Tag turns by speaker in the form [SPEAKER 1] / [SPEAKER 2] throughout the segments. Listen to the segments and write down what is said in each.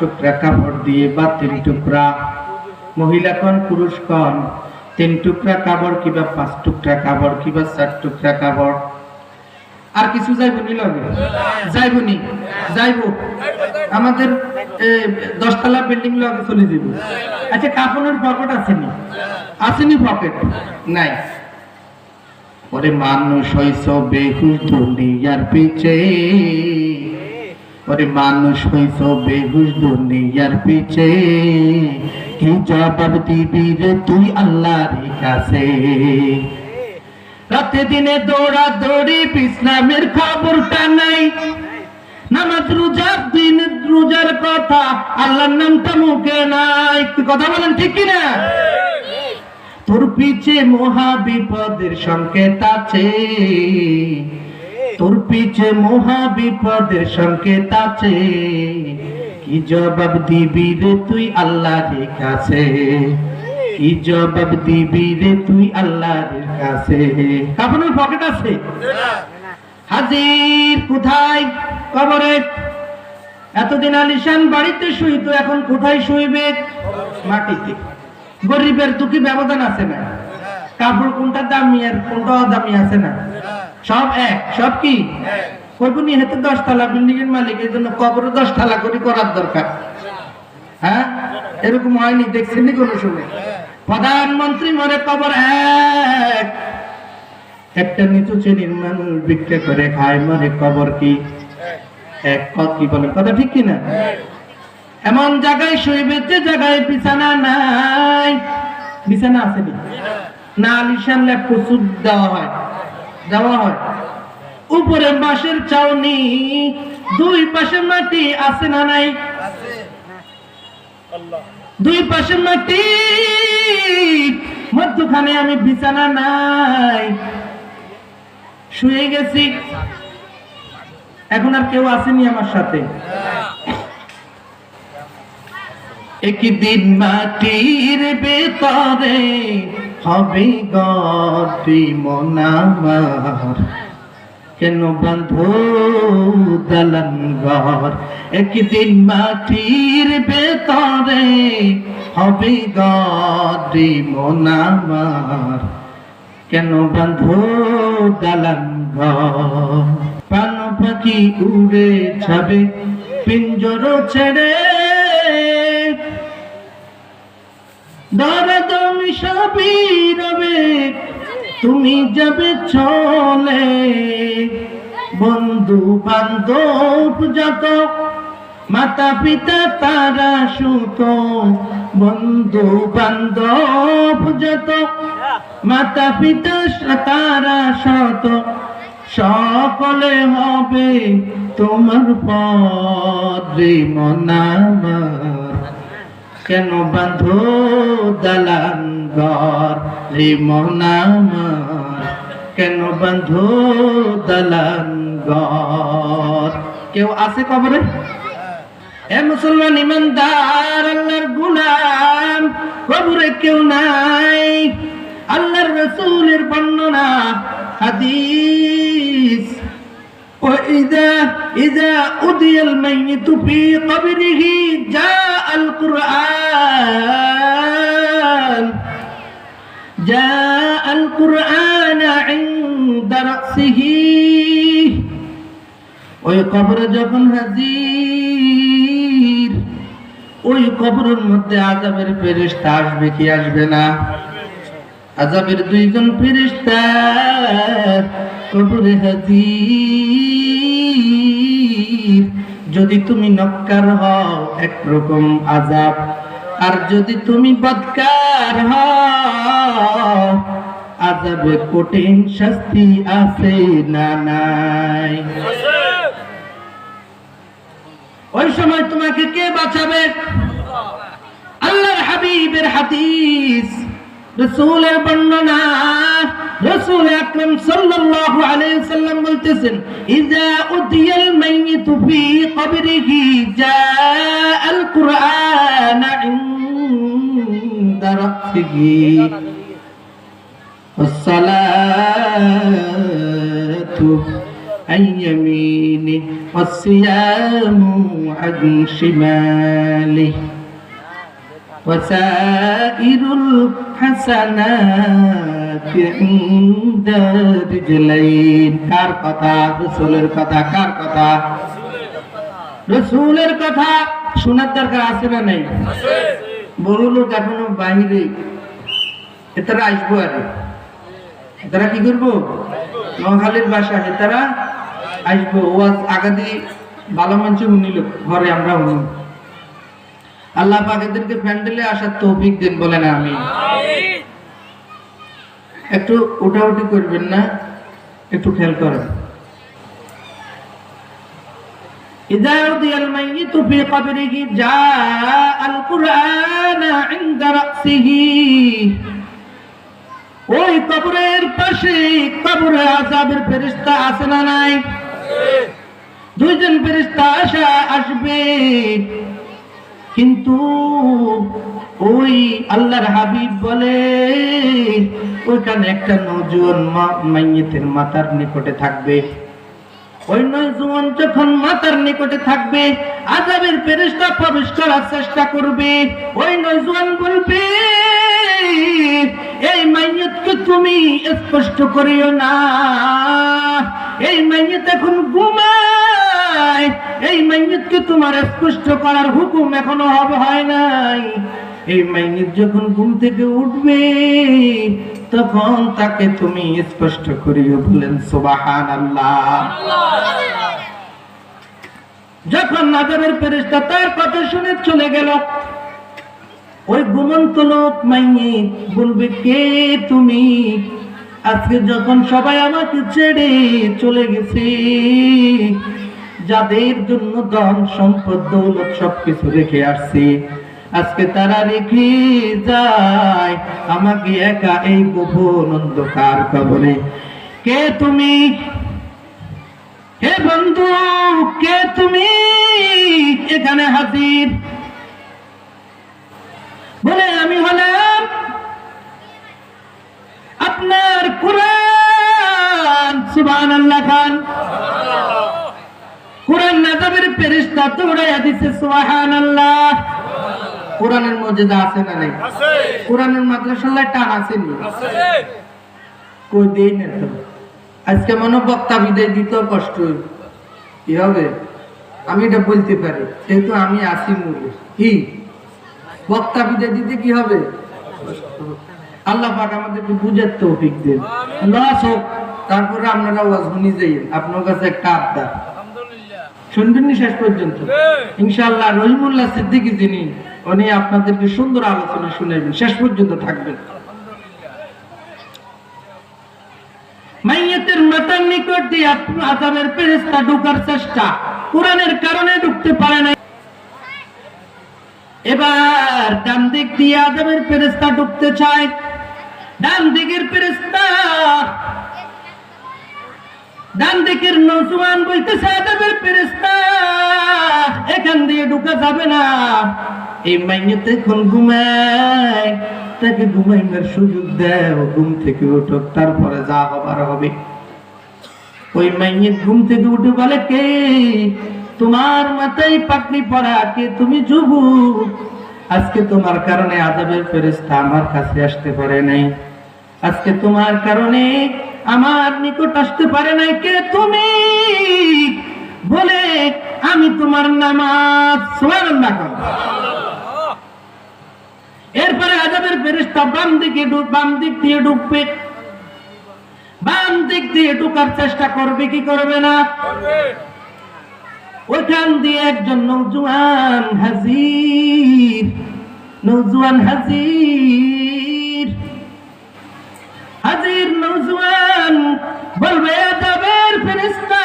[SPEAKER 1] টুকরা কাপড় দিয়ে বা তিন টুকরা। মহিলা কন পুরুষ কন তিন টুকরা কাপড় কিবা পাঁচ টুকরা কাপড় কিবা চার টুকরা কাপড় আর কিছু যাইবনি লগে? যাইবনি? যাইব। আমাদের দশতলা বিল্ডিং লগে চলে যাব আচ্ছা কাপড়ের পকেট আসেনি? আসেনি পকেট? নাই। ওরে মানুষ হইছ বেহুশ দুনিয়ার পিছে। ওরে মানুষ হইছ বেহুশ দুনিয়ার পিছে। কি জবাব দিবি রে তুই আল্লাহর কাছে? রাতে দিনে দৌড়া দৌড়ি ইসলামের খবরটা নাই। নামাজ রোজার দিন রোজার কথা আল্লাহর নামটা মুখে নাই। কি কথা বলেন ঠিক কিনা? তোর পিছে মহা বিপদের সংকেত আছে। তোর পিছে মহা বিপদের সংকেত আছে। কি জবাব দিবি রে তুই আল্লাহর কাছে? কি জবাব দিবি রে তুই কাছে? পকেট আছে? হাজির কোথায়? কবরে? এতদিন আলিশান বাড়িতে শুইতো এখন কোথায় শুইবে? মাটিতে। গরিবের দুঃখী ব্যবধান আছে না? কাপড় কোনটা দামি আর কোনটা দামি আছে না? সব এক সব কি? কইবনি হেতে দশ তালা বিল্ডিং এর মালিক এই জন্য কবর দশ তালা করে করার দরকার। হ্যাঁ? এরকম হয়নি দেখছেন নি কোনো সময়? প্রধানমন্ত্রী মরে কবর এক। একটা নিচু শ্রেণির মানুষ বিক্রি করে খায় মরে কবর কি? এক। কত কি বলে কথা ঠিক কিনা? এমন জায়গায় শুইবে যে জায়গায় বিছানা নাই। বিছানা আসেনি না? আলিশান লেপ প্রচুর দেওয়া হয়। উপরে বাঁশের চাউনি, দুই পাশে মাটি আছে না নাই? দুই পাশে মাটি, মধ্যখানে আমি বিছানা নাই। শুয়ে গেছি। এখন আর কেউ আসেনি আমার সাথে। একদিন মাটির ভেতরে হবে গতি মনামার কেন বন্ধ দালান ঘর? একদিন মাটির ভেতরে হবে গতি মনামার কেন বন্ধু দালান ঘর? পাখি উড়ে যাবে, পিঞ্জর ছেড়ে। দরদম সবই তুমি যাবে চলে। বন্ধু বান্ধব যত, মাতা পিতা তারা সুত। বন্ধু বান্ধব যত, মাতা পিতা তারা শত সকলে হবে তোমার পদে মনামার কেন বাঁধো দালান ঘর রে মনামার কেন বাঁধো দালান ঘর কেউ আছে কবরে এ মুসলমান ইমানদার আল্লাহর গুলাম কবরে কেউ নাই আল্লাহর রসুলের বর্ণনা হাদিস وإذا إذا أدي الميت في قبره جاء القرآن جاء القرآن عند رأسه ওই কবরে যখন হাজির ওই কবরের মধ্যে আজাবের ফেরেশতা আসবে কি আসবে না আজাবের দুইজন ফেরেশতা কবরে হাজির যদি তুমি নক্কার হও একরকম আজাব আর যদি তুমি বদকার হও আজাবে কঠিন শাস্তি আছে না নাই? ওই সময় তোমাকে কে বাঁচাবে? আল্লাহর হাবিবের হাদিস। রসুলের বর্ণনা। রসুল আকরাম সাল্লাল্লাহু আলাইহি বলতেছেন, ইজা উদিয়াল মাইয়িতু ফি কবরিহি জাআল কুরআন ইনদা রাব্বিহি والصلاة عن يمينه والصيام عن شماله وسائر الحسنات عند رجلين কার কথা রসুলের কথা কার কথা রসুলের কথা শোনার দরকার আছে না নেই বড় লোক এখনো বাহিরে এতারা আসবো আর তারা কি করবো নোয়াখালীর বাসা তারা আসবো ওয়াজ আগাদি ভালো মানুষ উনিল ঘরে আমরা উনি আল্লাহ পাক এদেরকে প্যান্ডেলে আসার তৌফিক দিন বলেন আমি একটু উঠাউটি করবেন না একটু খেয়াল করেন إذا رضي الميت في قبره جاء القرآن عند رأسه ওই কবরের পাশে কবরে আজাবের ফেরিস্তা আছে না নাই? দুইজন ফেরিস্তা আসা আসবে। কিন্তু ওই আল্লাহর হাবিব বলে, ওইখানে একটা নজুয়ান মাইয়েতের মাতার নিকটে থাকবে। ওই নজুয়ান যখন মাতার নিকটে থাকবে আজাবের ফেরেশতা প্রবেশ করার চেষ্টা করবে। ওই নজুয়ান বলবে এই মাইয়তকে তুমি স্পষ্ট করিও না। এই মাইয়ত এখন ঘুমায়। এই মাইয়তকে তোমার স্পষ্ট করার হুকুম এখনও হবে, হয় নাই। এই মাইয়ত যখন ঘুম থেকে উঠবে, তখন তাকে তুমি স্পষ্ট করিও বলেন সুবাহান আল্লাহ যখন নাজারের ফেরেশতা তার কথা শুনে চলে গেল ওই ঘুমন্ত লোক মাইয়ে বলবে, কে তুমি? আজকে যখন সবাই আমাকে ছেড়ে চলে গেছে, যাদের জন্য ধন, সম্পদ, দৌলত সবকিছু রেখে আসছে, আজকে তারা রেখে যায় আমাকে একা এই গোপন অন্ধকার কবরে। কে তুমি? হে বন্ধু, কে তুমি? এখানে হাজির বলে আমি হলাম আপনার কোরআন। সুবান আল্লাহ খান। কোরআন নাজাবের ফেরিস্তা তোড়াইয়া দিছে সুবহান আল্লাহ কোরআনের আছে না নাই? কোরআনের মাদ্রাসাল্লাহ টান আছে নি? কই দেই না তো। আজকে মনে বক্তা বিদায় দিতেও কষ্ট কি হবে? আমি এটা বলতে পারি যেহেতু আমি আসি মূল্য কি? বক্তা বিদায় দিতে কি হবে? আল্লাহ পাক আমাদেরকে বুঝার তৌফিক দেন। লস হোক তারপরে আপনারা ওয়াজ শুনি যাইয়েন আপনার কাছে একটা আবদার। শুনবেন নি শেষ পর্যন্ত? ইনশাআল্লাহ রহিমুল্লাহ সিদ্দিকী যিনি উনি আপনাদেরকে সুন্দর আলোচনা শুনাইবেন। শেষ পর্যন্ত থাকবেন। মাইয়াতের মাতার নিকট দিয়ে আজাবের ফেরেশতা ঢোকার চেষ্টা। কোরআনের কারণে ঢুকতে পারে না এবার ডান দিক দিয়ে আজাবের ফেরেশতা ঢুকতে চায়। ডান দিকের ফেরেশতা ডান দিকের নজওয়ান বলতেছে আজাবের ফেরেশতা, এখান দিয়ে ঢুকা যাবে না। এই মাইয়াতে এখন ঘুমায়, তাকে ঘুমাইবার সুযোগ দেও, ঘুম থেকে উঠো, তারপরে যা হবার হবে। ওই মাইনে ঘুম থেকে উঠে বলে, কে? তোমার মাথায় পাকড়ি পড়া কে তুমি যুবু আজকে তোমার কারণে আজাবের ফেরেস্তা আমার কাছে আসতে পারে নাই। আজকে তোমার কারণে আমার নিকট আসতে পারে নাই। কে তুমি? বলে, আমি তোমার নামাজ, সুবহানাল্লাহ। এরপরে আজাবের ফেরেশতা বাম দিকে বাম দিক দিয়ে ঢুকবে। বাম দিক দিয়ে ঢুকার চেষ্টা করবে, কি করবে না? ওইখান দিয়ে একজন নৌজুয়ান হাজির নৌজুয়ান হাজির। হাজির নৌজুয়ান বলবে, আজাবের ফেরেশতা,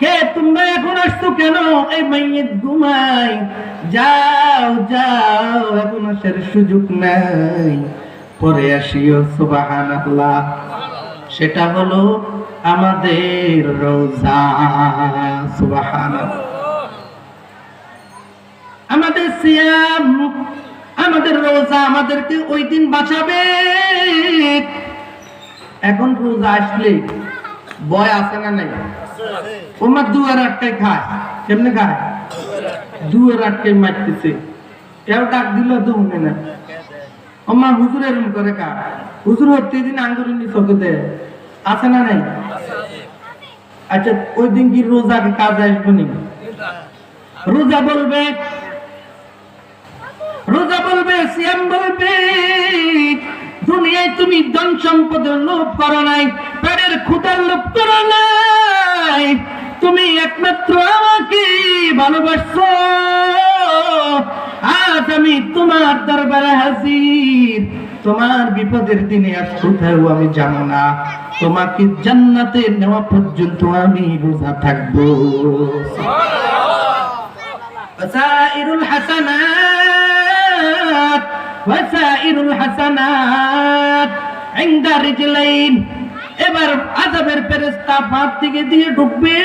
[SPEAKER 1] কে তোমরা এখন আসছো কেন? এই মাইয়ের ঘুমাই যাও যাও, এখন আসার সুযোগ নাই। পরে আসিও, সুবহানাল্লাহ। সেটা হলো আমাদের রোজা আমাদের আমাদের রোজা আমাদেরকে ওই দিন বাঁচাবে। এখন রোজা আসলে বয় আছে না নাই? ওমা দুয়ার আটকায় খায়, কেমনে খায়? দুয়ার আটকায় মারতেছে। কেউ ডাক দিল তো না। ওমা হুজুর এরম করে কা হুজুর হতে দিন আঙ্গুর চোখে দেয়। আছে না নাই? আচ্ছা ওই দিন কি রোজা কাজ আসবে নি? রোজা বলবে রোজা বলবে, সিয়াম বলবে, দুনিয়ায় তুমি ধন সম্পদের লোভ করো নাই, পেটের লোভ করো নাই, তুমি একমাত্র আমাকে ভালোবাসছো। আজ আমি তোমার দরবারে হাজির, তোমার বিপদের দিনে আর কোথাও আমি জানো না। তোমাকে জান্নাতে নেওয়া পর্যন্ত আমি রোজা থাকব। এবার থেকে দিয়ে ঢুকবে।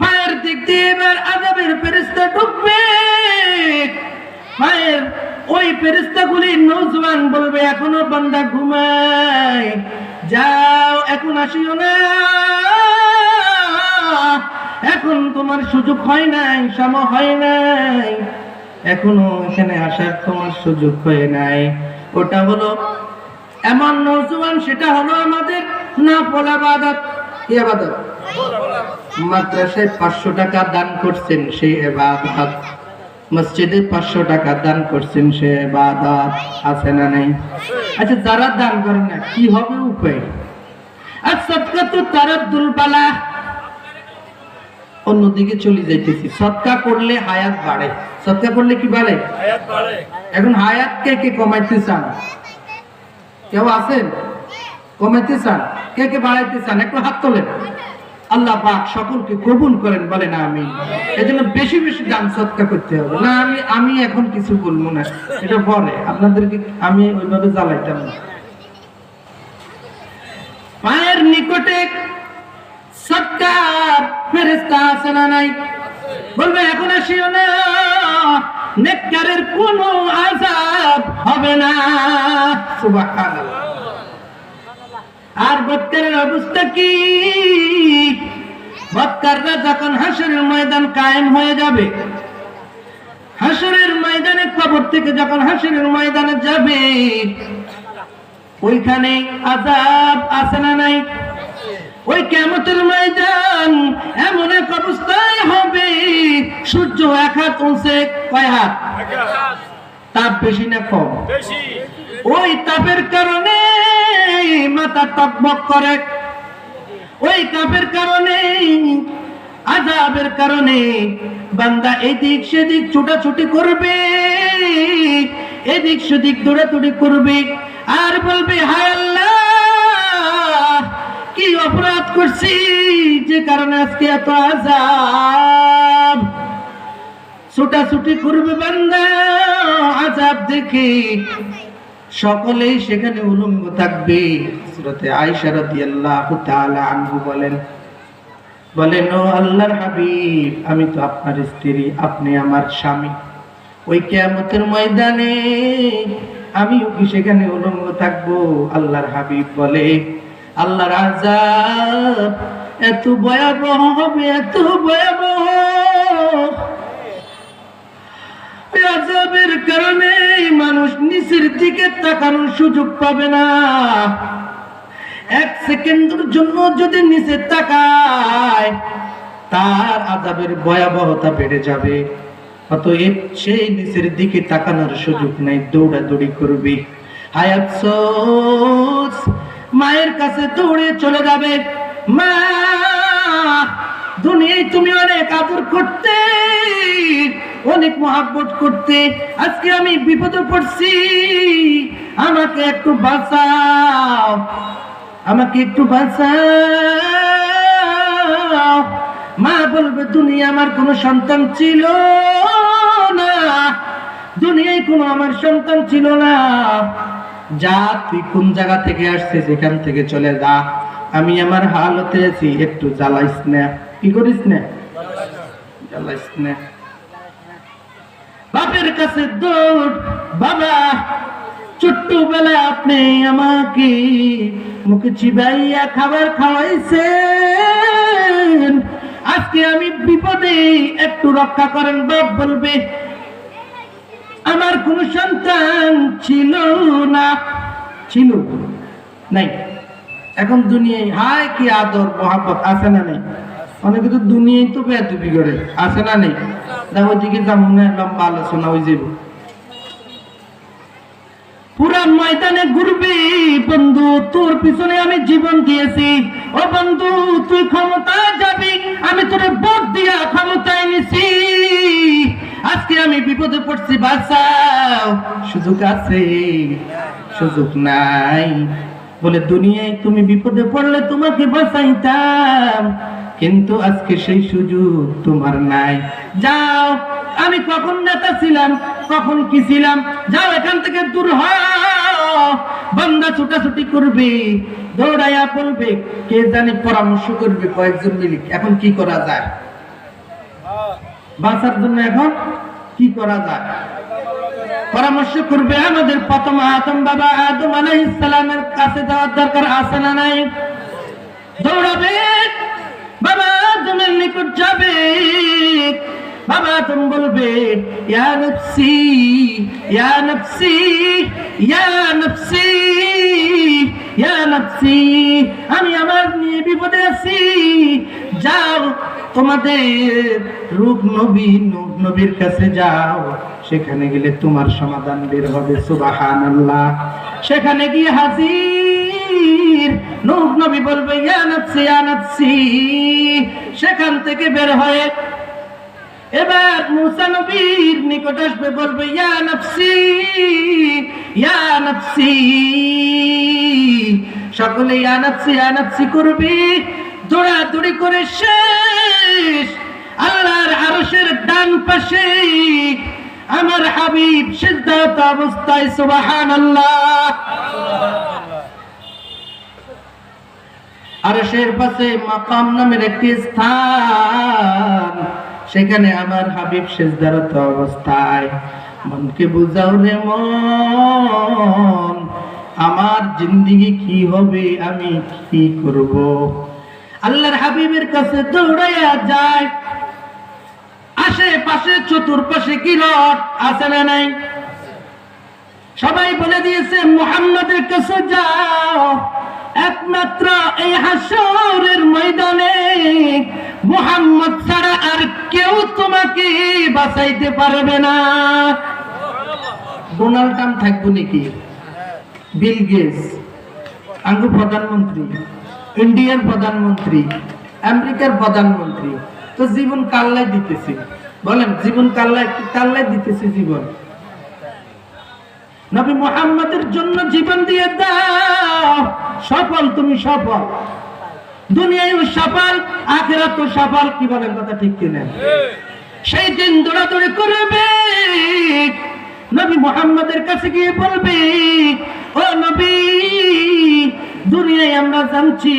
[SPEAKER 1] পায়ের দিক দিয়ে এবার আজবের ফেরেশতা ঢুকবে। পায়ের ওই ফেরেশতাগুলি নওজওয়ান বলবে, এখনও বান্দা ঘুমায়। যাও, এখন আসিও না। এখন তোমার সুযোগ হয় নাই সময় হয় নাই। এখনও এখানে আসার তোমার সুযোগ হয় নাই। ওটা হলো এমন নৌজওয়ান, সেটা হলো আমাদের না পলা বাদাত কি আবাদত? মাদ্রাসায় পাঁচশো টাকা দান করছেন সেই এবাদত মসজিদে পাঁচশো টাকা দান করছেন সে এবাদত আছে না নাই? আচ্ছা যারা দান করেন না কি হবে উপায় আর সৎকা তো তারা দুলবালা অন্যদিকে চলে যাইতেছি। সৎকা করলে হায়াত বাড়ে। সৎকা করলে কি বাড়ে। এখন হায়াত কে কে কমাইতে চান? কেউ আছেন? কমাইতে চান? কে কে বাড়াইতে চান? একটু হাত তোলেন। আল্লাহ পাক সকলকে কবুল করেন বলেন আমি এজন্য বেশি বেশি দান সৎকা করতে হবে। না আমি আমি এখন কিছু বলব না। এটা পরে। আপনাদেরকে আমি ওইভাবে জ্বালাইতাম না। মায়ের নিকটে সৎকার ফেরেস্তা আছে না নাই? বলবে এখন আসিও না। নেককারের কোনো আজাব হবে না। সুবহানাল্লাহ। আর বৎকারের অবস্থা কি? বৎকাররা যখন হাসরের ময়দান কায়েম হয়ে যাবে হাসরের ময়দানে কবর থেকে যখন হাসরের ময়দানে যাবে ওইখানে আজাব আছে না নাই? ওই কেমতের ময়দান এমন এক অবস্থায় হবে সূর্য এক হাত উঁচে কয় হাত? তাপ বেশি না কম? ওই তাপের কারণে মাথা টকবক করে। ওই তাপের কারণে আজাবের কারণে বান্দা এদিক সেদিক ছোটাছুটি করবে, এদিক সেদিক দৌড়াদৌড়ি করবে। আর বলবে, হায় কি অপরাধ করছি, যে কারণে আজকে এত আজাব ছোটাছুটি করবে বান্দা আজাব দেখে সকলেই সেখানে উলঙ্গ থাকবে। হযরতে আয়েশা রাদিয়াল্লাহু তাআলা বলেন বলেন, ও আল্লাহর হাবিব, আমি তো আপনার স্ত্রী, আপনি আমার স্বামী। ওই কিয়ামতের ময়দানে আমিও কি সেখানে উলঙ্গ থাকব? আল্লাহর হাবিব বলে, আল্লাহর আজাব এত ভয়াবহ হবে, এত ভয়াবহ আজাবের কারণে মানুষ নিচের দিকে তাকানোর সুযোগ পাবে না। এক সেকেন্ডের জন্য যদি নিচে তাকায়, তার আজাবের ভয়াবহতা বেড়ে যাবে। অতএব সেই নিচের দিকে তাকানোর সুযোগ নাই, দৌড়াদৌড়ি করবে। সোস মায়ের কাছে দৌড়ে চলে যাবে। মা, দুনিয়ায় তুমি অনেক আদর করতে। অনেক মহাব্বত করতে। আজকে আমি বিপদে পড়ছি। আমাকে একটু বাঁচাও। আমাকে একটু বাঁচাও। মা বলবে, দুনিয়া আমার কোনো সন্তান ছিল না। দুনিয়ায় কোনো আমার সন্তান ছিল না। যা, তুই কোন জায়গা থেকে আসছে সেখান থেকে চলে যা। আমি আমার হালতে আছি একটু জ্বালাইস না। কি করিস না? জ্বালাইস না। বাপের কাছে দৌড়, বাবা ছোট্টবেলা আপনি আমাকে মুখে চিবাইয়া খাবার খাওয়াইছেন। আজকে আমি বিপদে একটু রক্ষা করেন, বাপ বলবে, আমার কোন সন্তান ছিল না। ছিল? নাই। এখন দুনিয়ায় হায় কি আদর, মহাব্বত আছে না নেই? অনেকে তো দুনিয়ায় তো বেয়াদবি করে, আছে না নেই? দেখো ওইদিকে যেমন লম্বা আলোচনা হয়ে যাবে ময়দানে ঘুরবি, বন্ধু, তোর পিছনে আমি জীবন দিয়েছি। ও বন্ধু, তুই ক্ষমতায় যাবি, আমি ভোট দিয়া আজকে আমি বিপদে পড়ছি, বাঁচাও, সুযোগ আছে, সুযোগ নাই। বলে, দুনিয়ায় তুমি বিপদে পড়লে তোমাকে বাঁচাইতাম। কিন্তু আজকে সেই সুযোগ তোমার নাই। যাও, আমি কখন নেতা ছিলাম, কখন কি ছিলাম, যাও এখান থেকে দূর হও। বান্দা ছুটাছুটি করবে, দৌড়াইয়া বলবে কে জানি পরামর্শ করবে কয়েকজন মিলে। এখন কি করা যায়? বাঁচার জন্য এখন কি করা যায়? পরামর্শ করবে আমাদের প্রথম আদম বাবা আদম আলাইহিস সালামের কাছে যাওয়ার দরকার আছে না নাই? দৌড়াবে বাবা আদমের নিকট যাবে। বাবা আদম বলবে আমি আমার নিয়ে বিপদে আছি। যাও, তোমাদের রূপ নবী নূহ নবীর কাছে যাও। সেখানে গেলে তোমার সমাধান বের হবে, সুবহানাল্লাহ। সেখানে গিয়ে হাজির নূহ নবী বলবে, ইয়া নফসি ইয়া নফসি। সেখান থেকে বের হয়ে এবার মুসা নবীর নিকট আসবে, বলবে, ইয়া নফসি ইয়া নফসি। সকলে, ইয়া নফসি ইয়া নফসি করবে? দৌড়াদৌড়ি করে শেষ। আল্লাহর আরশের ডান পাশে আমার হাবিব সিদ্ধার্থ অবস্থায়, সুবহানাল্লাহ। আরশের পাশে মাকাম নামের একটি স্থান। সেখানে আমার হাবিব সেজদারত অবস্থায়। মনকে বুঝাও রে মন, আমার জিন্দিগি কি হবে, আমি কি করব? আল্লাহর হাবিবের কাছে দৌড়াইয়া যায়। আশেপাশে, চতুর্পাশে কি রট আছে না নাই? সবাই বলে দিয়েছে, মুহাম্মাদের কাছে যাও। একমাত্র এই হাসরের ময়দানে মোহাম্মদ ছাড়া আর কেউ তোমাকে বাঁচাইতে পারবে না। ডোনাল্ড ট্রাম্প থাকব নাকি? বিল গেটস আঙ্গু প্রধানমন্ত্রী, ইন্ডিয়ার প্রধানমন্ত্রী, আমেরিকার প্রধানমন্ত্রী, তো জীবন কাল্লায় দিতেছে। বলেন, জীবন কাল্লায় কাল্লায় দিতেছে জীবন? নবী মোহাম্মদের জন্য জীবন দিয়ে দাও। সফল, তুমি সফল। দুনিয়ায় সফল আখেরাত সফল, কি বলেন কথা ঠিক কিনা? সেই দিন দৌড়াদৌড়ি করবে, নবী মোহাম্মদের কাছে গিয়ে বলবে, ও নবী দুনিয়ায় আমরা জানছি,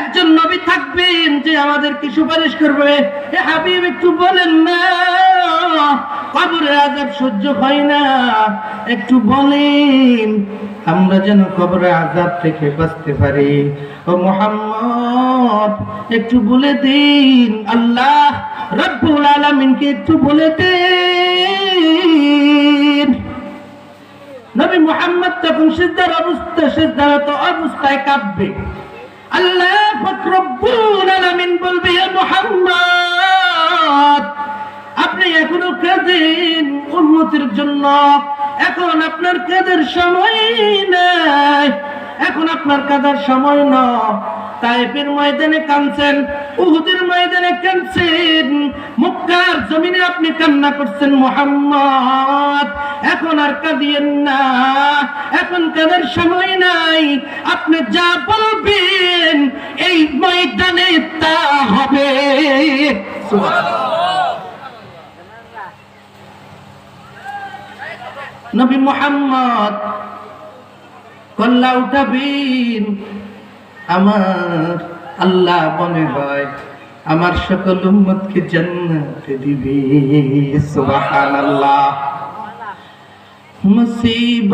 [SPEAKER 1] একজন নবী থাকবেন যে আমাদেরকে সুপারিশ করবে। হাবিব, একটু বলেন না, কবরের আজাব সহ্য হয় না। একটু বলেন, আমরা যেন কবরের আজাব থেকে বাঁচতে পারি। ও মোহাম্মদ, একটু বলে দিন, আল্লাহ রব্বুল আলামিনকে একটু বলে দিন। নবী মুহাম্মদ তখন সিদ্ধার অবস্থা সিদ্ধার তো অবস্থায় কাঁদবে। আল্লাহ ফকরব্বুল আলামিন বলবে, হে আপনি এখনও কাঁদেন উন্নতির জন্য। এখন আপনার কাদের সময় নাই। এখন আপনার কাদার সময় ন। তাইফের ময়দানে কাঁদছেন, উহুদের ময়দানে কাঁদছেন মক্কার জমিনে আপনি কান্না করছেন, মোহাম্মদ, এখন আর কাঁদিয়েন না। এখন কাদের সময় নাই। আপনি যা বলবেন, এই ময়দানে তা হবে। নবী মোহাম্মদ, কল্লা উঠাবেন। আমার আল্লাহ মনে হয় আমার সকল উম্মতকে জান্নাতে দিবি সুবহানাল্লাহ। মুসিবত